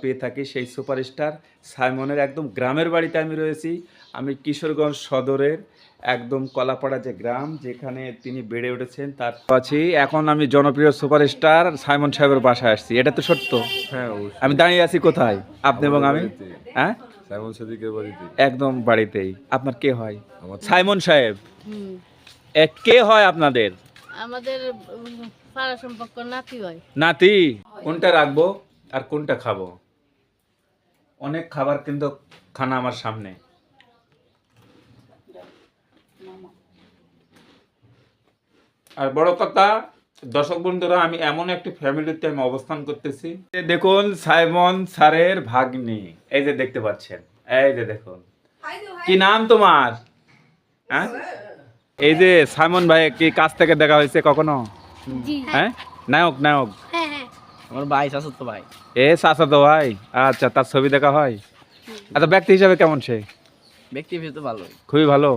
পেয়ে থাকি সেই সুপারস্টার সাইমনের একদম গ্রামের বাড়িতে আমি রয়েছি। আমি কিশোরগঞ্জ সদরের একদম কলাপাড়া যে গ্রাম যেখানে তিনি বেড়ে উঠেছেন তার আছি। এখন আমি জনপ্রিয় সুপারস্টার সাইমন সাহেবের বাসায় আসছি। এটা তো সত্য? হ্যাঁ আমি দাঁড়িয়ে আছি কোথায়? আপনি এবং আমি? হ্যাঁ? সাইমন সাদিকের বাড়িতে। একদম বাড়িতেই। আপনার কে হয়? আমার সাইমন সাহেব। কে হয় আপনাদের? আমাদের পাড়া সম্পর্ক নাতি হয়। নাতি? কোনটা রাখব আর কোনটা খাব? অনেক খাবার কিন্তু খানা আমার সামনে। আর বড় কথা দর্শক বন্ধুরা আমি এমন একটি ফ্যামিলিতে আমি অবস্থান করতেছি। দেখুন সাইমন স্যারের ভাগ্নি। এই যে দেখতে পাচ্ছেন এই যে দেখুন। কি নাম তোমার? হ্যাঁ? এই যে সাইমন ভাই কি কাছ থেকে দেখা হয়েছে কখনো? হ্যাঁ? নায়ক নায়ক। হ্যাঁ হ্যাঁ। আমার ভাই শাশুড় ভাই। এ তো ভাই আচ্ছা তার ছবি দেখা হয়? আচ্ছা ব্যক্তি হিসাবে কেমন সে? ব্যক্তি তো ভালোই। খুবই ভালো।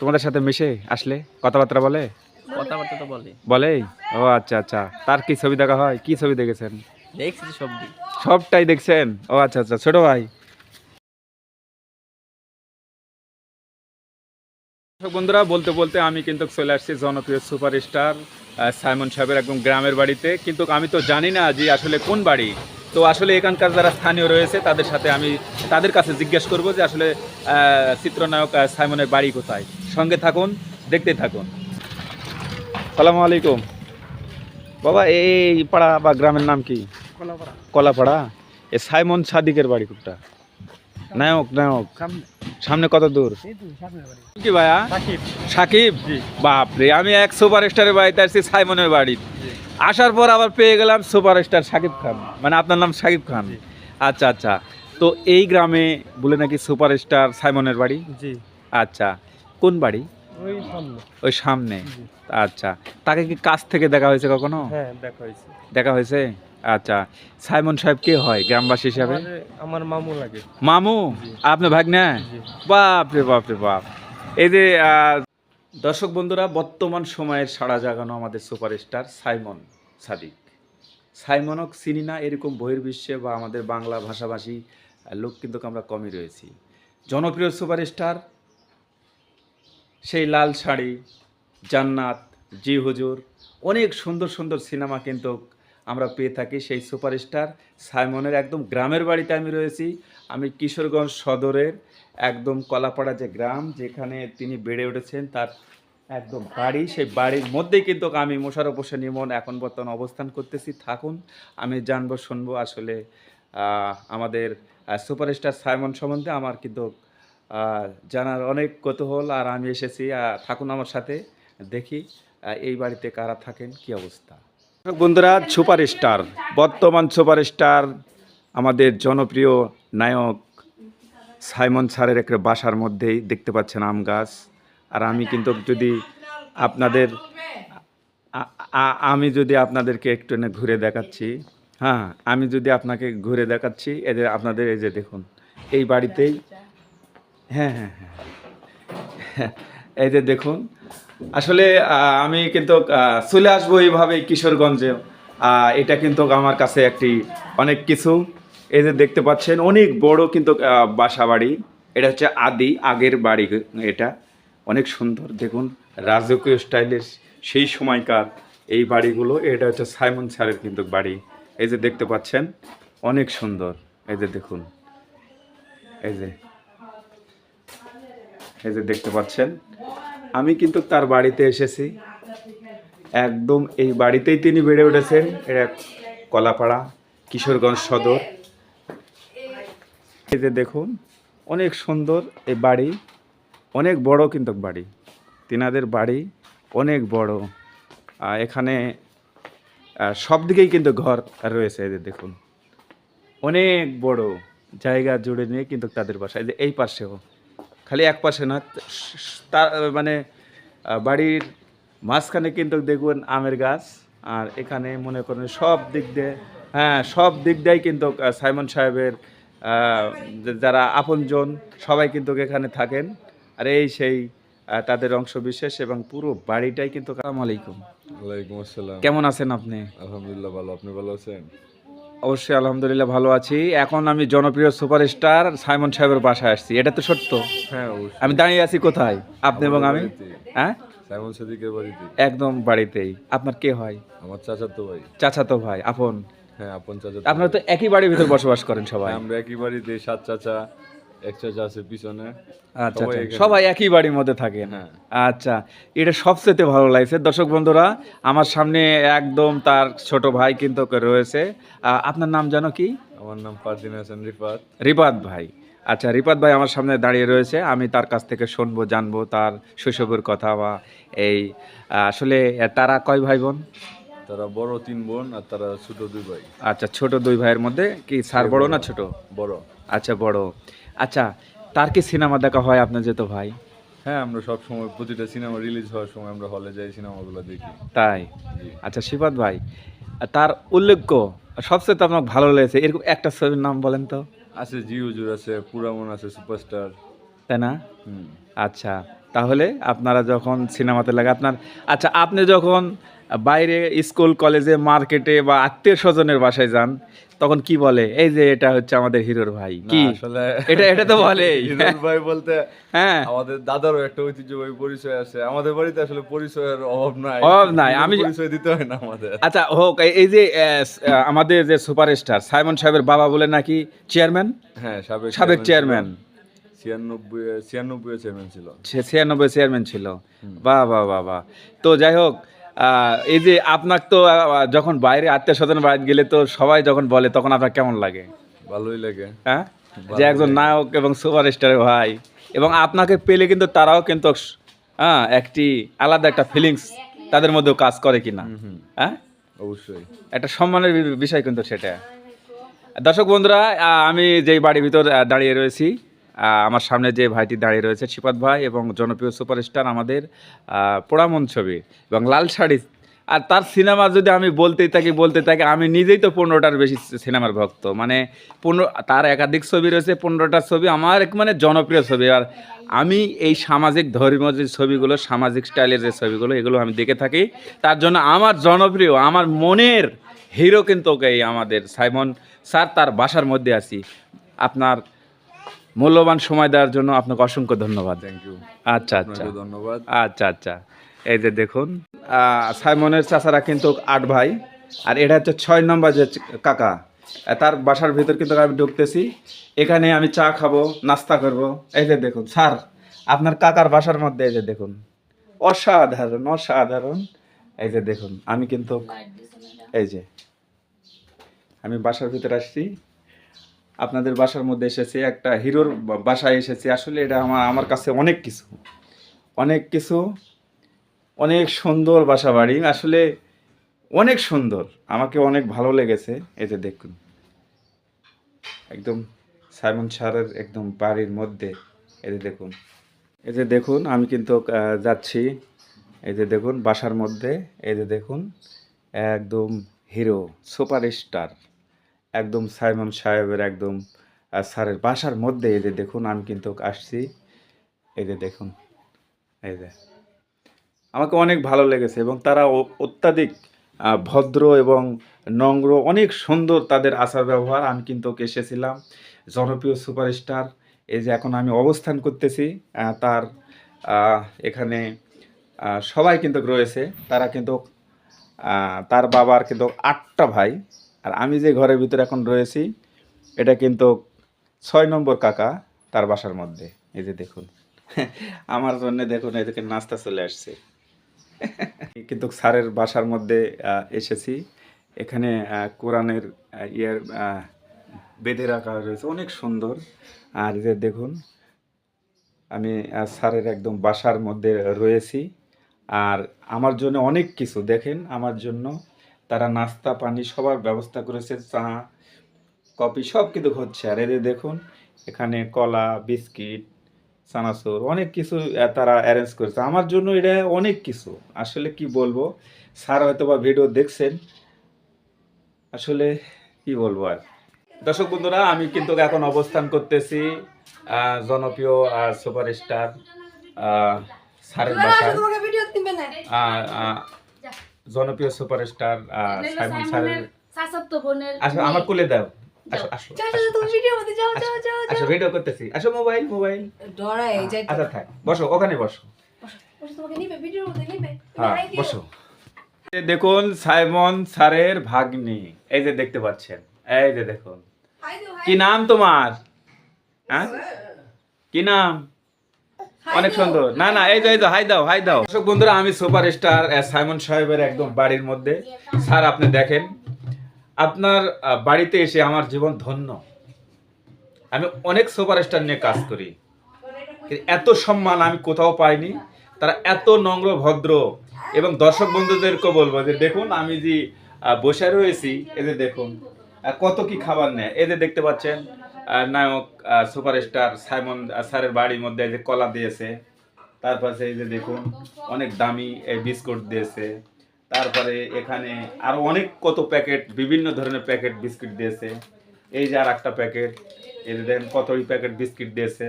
তোমাদের সাথে মিশে আসলে? কথাবার্তা বলে? কথাবার্তা তো বলে। বলে? ও আচ্ছা আচ্ছা। তার কি ছবি দেখা হয়? কি ছবি দেখেছেন? দেখছি তো সব সবটাই দেখছেন? ও আচ্ছা আচ্ছা ছোট ভাই। বন্ধুরা বলতে বলতে আমি কিন্তু চলে আসছি জনপ্রিয় সুপারস্টার আহ, সাইমন সাহেবের একদম গ্রামের বাড়িতে। কিন্তু আমি তো জানি না যে আসলে কোন বাড়ি। তো আসলে এখানকার যারা স্থানীয় রয়েছে তাদের সাথে আমি তাদের কাছে জিজ্ঞেস করব যে আসলে চিত্রনায়ক সাইমনের বাড়ি কোথায়। সঙ্গে থাকুন দেখতে থাকুন। সালামু আলাইকুম। বাবা এই পাড়া বা গ্রামের নাম কি? কলাপাড়া। এ সাইমন সাদিকের বাড়ি কোনটা? নায়ক নায়ক। সামনে কত দূর? কি ভাইয়া? সাকিব? বাপরে আমি এক সুপার স্টারের বাড়িতে আসছি সাইমনের বাড়ি। আসার পর আবার পেয়ে গেলাম সুপার স্টার সাকিব খান। মানে আপনার নাম সাকিব খান? আচ্ছা আচ্ছা। তো এই গ্রামে বলে নাকি সুপার স্টার সাইমনের বাড়ি? জি। আচ্ছা কোন বাড়ি? ওই সামনে। ওই সামনে। আচ্ছা তাকে কি কাছ থেকে দেখা হয়েছে কখনো? হ্যাঁ দেখা হয়েছে। দেখা হয়েছে? আচ্ছা সাইমন সাহেব কে হয় গ্রামবাসী হিসাবে? আমার মামু লাগে। মামু? আপনার ভাগ্নে? বাপ রে বাপ রে বাপ। এই যে দর্শক বন্ধুরা বর্তমান সময়ের সাড়া জাগানো আমাদের সুপারস্টার সাইমন সাদিক। সাইমনক চিনি না এরকম বহির্বিশ্বে বা আমাদের বাংলা ভাষাভাষী লোক কিন্তু আমরা কমই রয়েছি। জনপ্রিয় সুপারস্টার সেই লাল শাড়ি জান্নাত জি হুজুর অনেক সুন্দর সুন্দর সিনেমা কিন্তু আমরা পেয়ে থাকি সেই সুপারস্টার সাইমনের একদম গ্রামের বাড়িতে আমি রয়েছি। আমি কিশোরগঞ্জ সদরের একদম কলাপাড়া যে গ্রাম, যেখানে তিনি বেড়ে উঠেছেন, তার একদম বাড়ি, সেই বাড়ির মধ্যেই কিন্তু আমি মোশারফ হোসেন ইমন এখন বর্তমান অবস্থান করতেছি। থাকুন, আমি জানব, শুনব আসলে আমাদের সুপারস্টার সাইমন সম্বন্ধে আমার কিন্তু জানার অনেক কৌতূহল আর আমি এসেছি। থাকুন আমার সাথে, দেখি এই বাড়িতে কারা থাকেন, কি অবস্থা? বন্ধুরা, সুপারস্টার, বর্তমান সুপারস্টার, আমাদের জনপ্রিয় নায়ক সাইমন স্যারের একটা বাসার মধ্যেই দেখতে পাচ্ছেন আম গাছ। আর আমি কিন্তু যদি আপনাদের আমি যদি আপনাদেরকে একটু এনে ঘুরে দেখাচ্ছি হ্যাঁ আমি যদি আপনাকে ঘুরে দেখাচ্ছি এদের আপনাদের, এই যে দেখুন, এই বাড়িতেই হ্যাঁ হ্যাঁ হ্যাঁ এই যে দেখুন আসলে আমি কিন্তু চলে আসব এইভাবে কিশোরগঞ্জে। এটা কিন্তু আমার কাছে একটি অনেক কিছু। এই যে দেখতে পাচ্ছেন, অনেক বড় কিন্তু বাসা বাড়ি এটা হচ্ছে আদি, আগের বাড়ি এটা। অনেক সুন্দর, দেখুন, রাজকীয় স্টাইলের সেই সময়কার এই বাড়িগুলো। এটা হচ্ছে সাইমন স্যারের কিন্তু বাড়ি। এই যে দেখতে পাচ্ছেন, অনেক সুন্দর। এই যে দেখুন, এই যে এই যে দেখতে পাচ্ছেন আমি কিন্তু তার বাড়িতে এসেছি। একদম এই বাড়িতেই তিনি বেড়ে উঠেছেন। এটা কলাপাড়া কিশোরগঞ্জ সদর। যে দেখুন, অনেক সুন্দর এই বাড়ি, অনেক বড় কিন্তু বাড়ি। তিনাদের বাড়ি অনেক বড়। এখানে সব দিকেই কিন্তু ঘর রয়েছে এদের দেখুন। অনেক বড় জায়গা জুড়ে নিয়ে কিন্তু তাদের বাসা। এই পাশেও। খালি এক পাশে না তার মানে বাড়ির মাঝখানে কিন্তু দেখবেন আমের গাছ আর এখানে মনে করেন সব দিক দিয়ে হ্যাঁ সব দিক দিয়েই কিন্তু সাইমন সাহেবের যারা আপনজন সবাই কিন্তু এখানে থাকেন। আর এই সেই তাদের অংশ বিশেষ এবং পুরো বাড়িটাই কিন্তু আসসালামু আলাইকুম। ওয়ালাইকুম আসসালাম। কেমন আছেন আপনি? আলহামদুলিল্লাহ ভালো। আপনি ভালো আছেন? অবশ্যই আলহামদুলিল্লাহ ভালো আছি। এখন আমি জনপ্রিয় সুপারস্টার সাইমন সাহেবের বাসায় আসছি। এটা তো সত্য। হ্যাঁ আমি দাঁড়িয়ে আছি কোথায়? আপনি এবং আমি? হ্যাঁ? সাইমন সাদিকের বাড়িতে। একদম বাড়িতেই। আপনার কে হয়? আমার চাচাতো ভাই। চাচাতো ভাই। আপন? হ্যাঁ আপন চাচা আপনারা তো একই বাড়ির ভিতর বসবাস করেন সবাই। আমরা একই বাড়িতে সাত চাচা। আছে পিছনে। আচ্ছা সবাই আচ্ছা। সবাই একই বাড়ির মধ্যে থাকেন। হ্যাঁ। আচ্ছা এটা সবচেয়ে ভালো লাগছে। দর্শক বন্ধুরা আমার সামনে একদম তার ছোট ভাই কিন্তু রয়েছে। আপনার নাম জানো কি? আমার নাম ফারদিন হাসান রিফাত। রিপাত ভাই। আচ্ছা রিপাত ভাই আমার সামনে দাঁড়িয়ে রয়েছে। আমি তার কাছ থেকে শুনব জানব তার শৈশবের কথা বা এই আসলে তারা কয় ভাই বোন তারা বড় তিন বোন আর তারা ছোট দুই ভাই। আচ্ছা ছোট দুই ভাইয়ের মধ্যে কি স্যার বড় না ছোট? বড়। আচ্ছা বড়। আচ্ছা তার কি সিনেমা দেখা হয় আপনার যেত ভাই? হ্যাঁ আমরা সব সময় প্রতিটা সিনেমা রিলিজ হওয়ার সময় আমরা হলে যাই সিনেমাগুলো দেখি। তাই? আচ্ছা শিবাদ ভাই তার উল্লেখ্য সবচেয়ে তো আপনার ভালো লেগেছে এরকম একটা ছবির নাম বলেন তো। আছে জি হুজুর আছে পুরামন আছে সুপারস্টার তাই না? আচ্ছা তাহলে আপনারা যখন সিনেমাতে লাগে আপনার আচ্ছা আপনি যখন বাইরে স্কুল কলেজে মার্কেটে বা আত্মীয় স্বজনের বাসায় যান তখন কি বলে? এই যে এটা হচ্ছে আমাদের হিরোর ভাই। কি? আসলে এটা এটা তো বলে হিরোর ভাই বলতে হ্যাঁ। আমাদের দাদারও একটা ঐতিহ্যবাহী পরিচয় আছে। আমাদের বাড়িতে আসলে পরিচয়ের অভাব নাই। অভাব নাই, আমি- পরিচয় দিতে হয় না আমাদের। আচ্ছা হোক এই- যে আমাদের যে সুপারস্টার সাইমন সাহেবের বাবা বলে নাকি চেয়ারম্যান হ্যাঁ সাবেক সাবেক চেয়ারম্যান ছিয়ানব্বই ছিয়ানব্বই চেয়ারম্যান ছিল। ছিয়ানব্বই চেয়ারম্যান ছিল। বাহ বাহ বাহ বাহ। তো যাই হোক এই যে আপনার তো যখন বাইরে আত্মীয় স্বজন বাড়ি গেলে তো সবাই যখন বলে তখন আপনার কেমন লাগে? ভালোই লাগে। হ্যাঁ? যে একজন নায়ক এবং সুপারস্টার ভাই। এবং আপনাকে পেলে কিন্তু তারাও কিন্তু হ্যাঁ একটি আলাদা একটা ফিলিংস তাদের মধ্যেও কাজ করে কিনা। হ্যাঁ? অবশ্যই। একটা সম্মানের বিষয় কিন্তু সেটা। দর্শক বন্ধুরা আমি যেই বাড়ির ভিতর দাঁড়িয়ে রয়েছি আমার সামনে যে ভাইটি দাঁড়িয়ে রয়েছে শিপাত ভাই এবং জনপ্রিয় সুপারস্টার আমাদের পোড়ামন ছবি এবং লাল শাড়ি। আর তার সিনেমা যদি আমি বলতেই থাকি, বলতে থাকি, আমি নিজেই তো পনেরোটার বেশি সিনেমার ভক্ত। মানে পনেরো, তার একাধিক ছবি রয়েছে পনেরোটার ছবি আমার এক মানে জনপ্রিয় ছবি। আর আমি এই সামাজিক ধর্মীয় যে ছবিগুলো, সামাজিক স্টাইলের যে ছবিগুলো, এগুলো আমি দেখে থাকি। তার জন্য আমার জনপ্রিয়, আমার মনের হিরো কিন্তু এই আমাদের সাইমন স্যার, তার বাসার মধ্যে আছি। আপনার মূল্যবান সময় দেওয়ার জন্য আপনাকে অসংখ্য ধন্যবাদ। থ্যাংক ইউ আচ্ছা আচ্ছা। ধন্যবাদ। আচ্ছা আচ্ছা। এই যে দেখুন সাইমনের চাচারা কিন্তু আট ভাই আর এটা হচ্ছে ছয় নম্বর যে কাকা। তার বাসার ভিতর কিন্তু আমি ঢুকতেছি। এখানে আমি চা খাব নাস্তা করব। এই যে দেখুন স্যার আপনার কাকার বাসার মধ্যে এই যে দেখুন অসাধারণ অসাধারণ। এই যে দেখুন আমি কিন্তু এই যে আমি বাসার ভিতরে আসছি। আপনাদের বাসার মধ্যে এসেছি, একটা হিরোর বাসায় এসেছি। আসলে এটা আমার আমার কাছে অনেক কিছু। অনেক কিছু, অনেক সুন্দর বাসা বাড়ি আসলে অনেক সুন্দর। আমাকে অনেক ভালো লেগেছে। যে দেখুন। একদম সাইমন সারের একদম বাড়ির মধ্যে। যে দেখুন। যে দেখুন, আমি কিন্তু যাচ্ছি। এই যে দেখুন, বাসার মধ্যে। এই যে দেখুন, একদম হিরো, সুপারস্টার। একদম সাইমন সাহেবের একদম স্যারের বাসার মধ্যে এই যে দেখুন, আমি কিন্তু আসছি। এই যে দেখুন, এই যে। আমাকে অনেক ভালো লেগেছে এবং তারা অত্যাধিক ভদ্র এবং নম্র, অনেক সুন্দর তাদের আচার ব্যবহার। আমি কিন্তু এসেছিলাম, জনপ্রিয় সুপারস্টার। এই যে এখন আমি অবস্থান করতেছি তার এখানে সবাই কিন্তু রয়েছে। তারা কিন্তু তার বাবার কিন্তু আটটা ভাই। আর আমি যে ঘরের ভিতরে এখন রয়েছি, এটা কিন্তু ছয় নম্বর কাকা তার বাসার মধ্যে। এই যে দেখুন, আমার জন্য দেখুন এদিকে নাস্তা চলে আসছে। কিন্তু স্যারের বাসার মধ্যে এসেছি। এখানে কোরআনের ইয়ের বেঁধে রাখা রয়েছে, অনেক সুন্দর। আর যে দেখুন, আমি স্যারের একদম বাসার মধ্যে রয়েছি। আর আমার জন্য অনেক কিছু, দেখেন, আমার জন্য তারা নাস্তা পানি সবার ব্যবস্থা করেছে চা কফি সব কিছু হচ্ছে। আর এদের দেখুন এখানে কলা বিস্কিট চানাচুর অনেক কিছু তারা অ্যারেঞ্জ করেছে। আমার জন্য এটা অনেক কিছু। আসলে কি বলব? স্যার হয়তো বা ভিডিও দেখছেন। আসলে কি বলব আর? দর্শক বন্ধুরা আমি কিন্তু এখন অবস্থান করতেছি জনপ্রিয় সুপারস্টার স্যারের বাসায়। জনপ্রিয় সুপারস্টার সাইমন স্যারের চাচাতো বোনের আসো আমার কোলে দাও। তুমি ভিডিও মধ্যে যাও যাও যাও আসো ভিডিও করতেছি। আসো মোবাইল মোবাইল ডরা এই যাই আচ্ছা থাক বসো ওখানে বসো। বসে তোমাকে নিবে ভিডিওর মধ্যে নিবে। হ্যাঁ বসো। এই দেখুন সাইমন স্যারের ভাগ্নি। এই যে দেখতে পাচ্ছেন এই যে দেখুন। হাই কি নাম তোমার? হ্যাঁ? কি নাম? অনেক সুন্দর। না না এই যে এই যে হাই দাও হাই দাও দর্শক বন্ধুরা আমি সুপার স্টার সাইমন সাহেবের একদম বাড়ির মধ্যে। স্যার আপনি দেখেন আপনার বাড়িতে এসে আমার জীবন ধন্য। আমি অনেক সুপার স্টার নিয়ে কাজ করি। কিন্তু এত সম্মান আমি কোথাও পাইনি। তারা এত নম্র ভদ্র। এবং দর্শক বন্ধুদেরকে বলব যে দেখুন আমি যে আহ, বসে রয়েছি এদের দেখুন কত কি খাবার নেয়। এদের দেখতে পাচ্ছেন নায়ক সুপারস্টার সাইমন স্যারের বাড়ির মধ্যে যে কলা দিয়েছে, তারপরে এই যে দেখুন, অনেক দামি এই বিস্কুট দিয়েছে, তারপরে এখানে আরও অনেক কত প্যাকেট, বিভিন্ন ধরনের প্যাকেট বিস্কুট দিয়েছে, এই যে আর একটা প্যাকেট, এই যে দেখেন কতই প্যাকেট বিস্কিট দিয়েছে,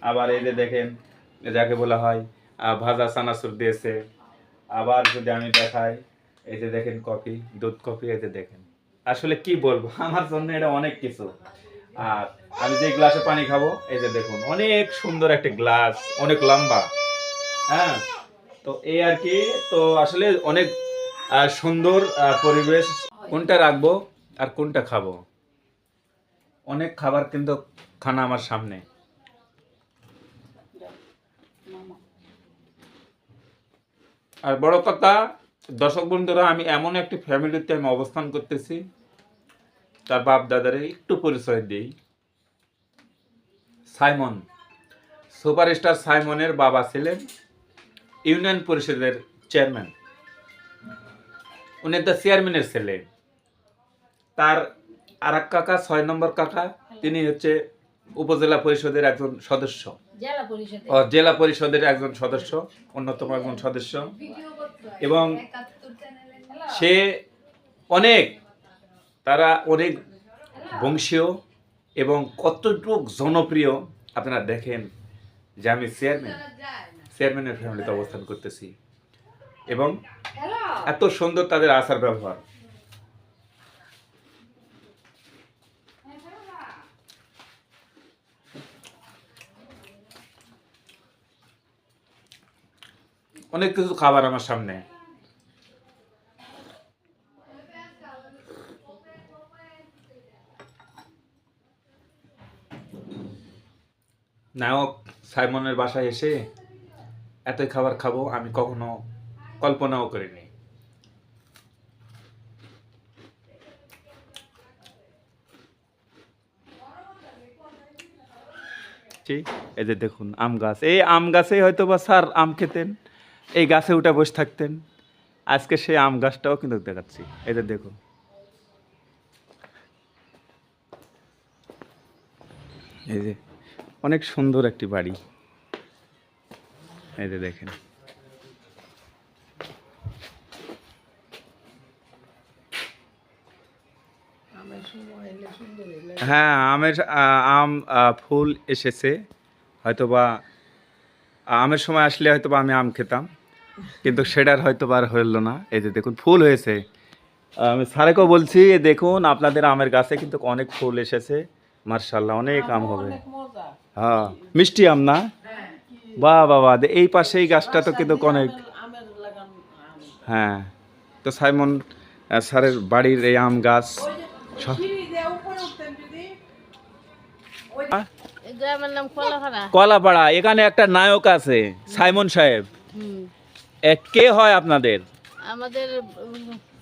আবার এই যে দেখেন, যাকে বলা হয় ভাজা চানাচুর দিয়েছে, আবার যদি আমি দেখাই, এই যে দেখেন কফি, দুধ কফি, এই যে দেখেন। আসলে কি বলব, আমার জন্য এটা অনেক কিছু। আর আমি যে গ্লাসে পানি খাব, এই যে দেখুন, অনেক সুন্দর একটা গ্লাস, অনেক লম্বা। হ্যাঁ? তো এই আর কি, তো আসলে অনেক সুন্দর পরিবেশ। কোনটা রাখব আর কোনটা খাব? অনেক খাবার কিন্তু খানা আমার সামনে। আর বড় কথা, দর্শক বন্ধুরা, আমি এমন একটি ফ্যামিলিতে আমি অবস্থান করতেছি। তার বাপ দাদারে একটু পরিচয় দিই। সাইমন সুপারস্টার সাইমনের বাবা ছিলেন ইউনিয়ন পরিষদের চেয়ারম্যান। উনি দ্য চেয়ারম্যানের ছেলে। তার আর এক কাকা ছয় নম্বর কাকা তিনি হচ্ছে উপজেলা পরিষদের একজন সদস্য। জেলা পরিষদের। একজন সদস্য অন্যতম একজন সদস্য। এবং সে অনেক তারা অনেক বংশীয় এবং কতটুক জনপ্রিয় আপনারা দেখেন যে আমি চেয়ারম্যান চেয়ারম্যানের ফ্যামিলিতে অবস্থান করতেছি। এবং এত সুন্দর তাদের আচার ব্যবহার। অনেক কিছু খাবার আমার সামনে। নায়ক সাইমনের বাসায় এসে এতই খাবার খাব, আমি কখনো কল্পনাও করিনি। এই যে দেখুন, আম গাছ। এই আম গাছেই হয়তো বা স্যার আম খেতেন, এই গাছে উঠে বসে থাকতেন। আজকে সেই আম গাছটাও কিন্তু দেখাচ্ছি। এই যে দেখুন। এই যে। অনেক সুন্দর একটি বাড়ি। এই যে দেখেন। হ্যাঁ আমের আম ফুল এসেছে। হয়তোবা, আমের সময় আসলে হয়তোবা আমি আম খেতাম। কিন্তু সেটার হয়তো আর হলো না। এই যে দেখুন, ফুল হয়েছে। আমি স্যারেকেও বলছি, দেখুন, আপনাদের আমের গাছে কিন্তু অনেক ফুল এসেছে। মার্শাল্লাহ, অনেক আম হবে। হ্যাঁ মিষ্টি আম না? বাহ বাবা এই পাশে এই গাছটা তো কিন্তু অনেক। হ্যাঁ তো সাইমন স্যারের বাড়ির এই আম গাছ। কলাপাড়া এখানে একটা নায়ক আছে সাইমন সাহেব। কে হয় আপনাদের? আমাদের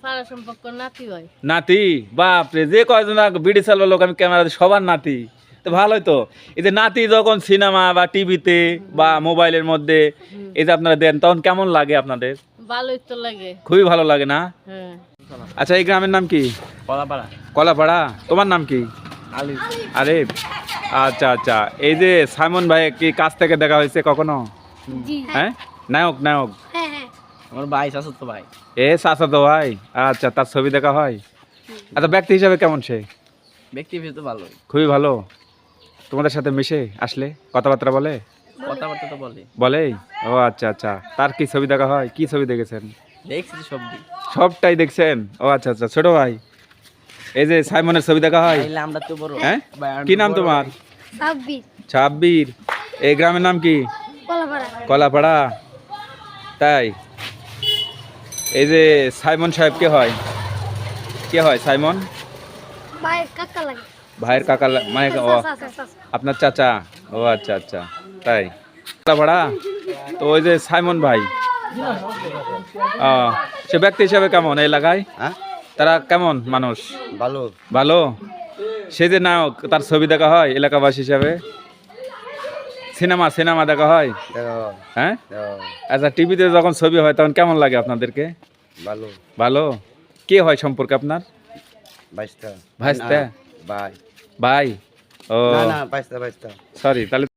পাড়া সম্পর্ক নাতি হয়। নাতি? বাপরে যে কয়জন বিডি চালবার লোক আমি ক্যামেরা সবার নাতি। তো ভালোই তো। এই যে নাতি যখন সিনেমা বা টিভিতে বা মোবাইলের মধ্যে এই যে আপনারা দেন তখন কেমন লাগে আপনাদের? ভালোই তো লাগে। খুবই ভালো লাগে না? হ্যাঁ। আচ্ছা এই গ্রামের নাম কি? কলাপাড়া। কলাপাড়া। তোমার নাম কি? আলি আরে আচ্ছা আচ্ছা। এই যে সাইমন ভাই কি কাছ থেকে দেখা হয়েছে কখনো? জি। হ্যাঁ? নায়ক নায়ক। হ্যাঁ হ্যাঁ। আমার ভাই চাচাতো ভাই। এ চাচা তো ভাই? আচ্ছা তার ছবি দেখা হয়? আচ্ছা ব্যক্তি হিসাবে কেমন সে? ব্যক্তি তো ভালোই। খুবই ভালো। তোমাদের সাথে মিশে আসলে কথাবার্তা বলে? কথাবার্তা তো বলে বলে ও আচ্ছা আচ্ছা। তার কি ছবি দেখা হয়? কি ছবি দেখেছেন? দেখছি সবই। সবটাই দেখছেন? ও আচ্ছা আচ্ছা। ছোট ভাই এই যে সাইমনের ছবি দেখা হয়? আমরা তো বড়। হ্যাঁ? কি নাম তোমার? ছাব্বির এই গ্রামের নাম কি? কলাপাড়া। কলাপাড়া। তাই? এই যে সাইমন সাহেব কে হয়? কে হয় সাইমন? ভাইয়ের কাকা লাগে। ভাইয়ের কাকা মানে। আপনার চাচা। ও আচ্ছা আচ্ছা। তাই। কলাপাড়া তো ওই যে সাইমন ভাই। ও সে ব্যক্তি হিসাবে কেমন এই এলাকায়? হ্যাঁ? তারা কেমন মানুষ? ভালো। ভালো? সে যে নায়ক তার ছবি দেখা হয় এলাকাবাসী হিসাবে? সিনেমা সিনেমা দেখা হয়? হ্যাঁ? আচ্ছা টিভিতে যখন ছবি হয় তখন কেমন লাগে আপনাদেরকে? ভালো। ভালো? কে হয় সম্পর্কে আপনার? বাইশটা। ভাইস্তা? ভাই ভাই ও না না বাইস্তা বাইস্তা সরি তাহলে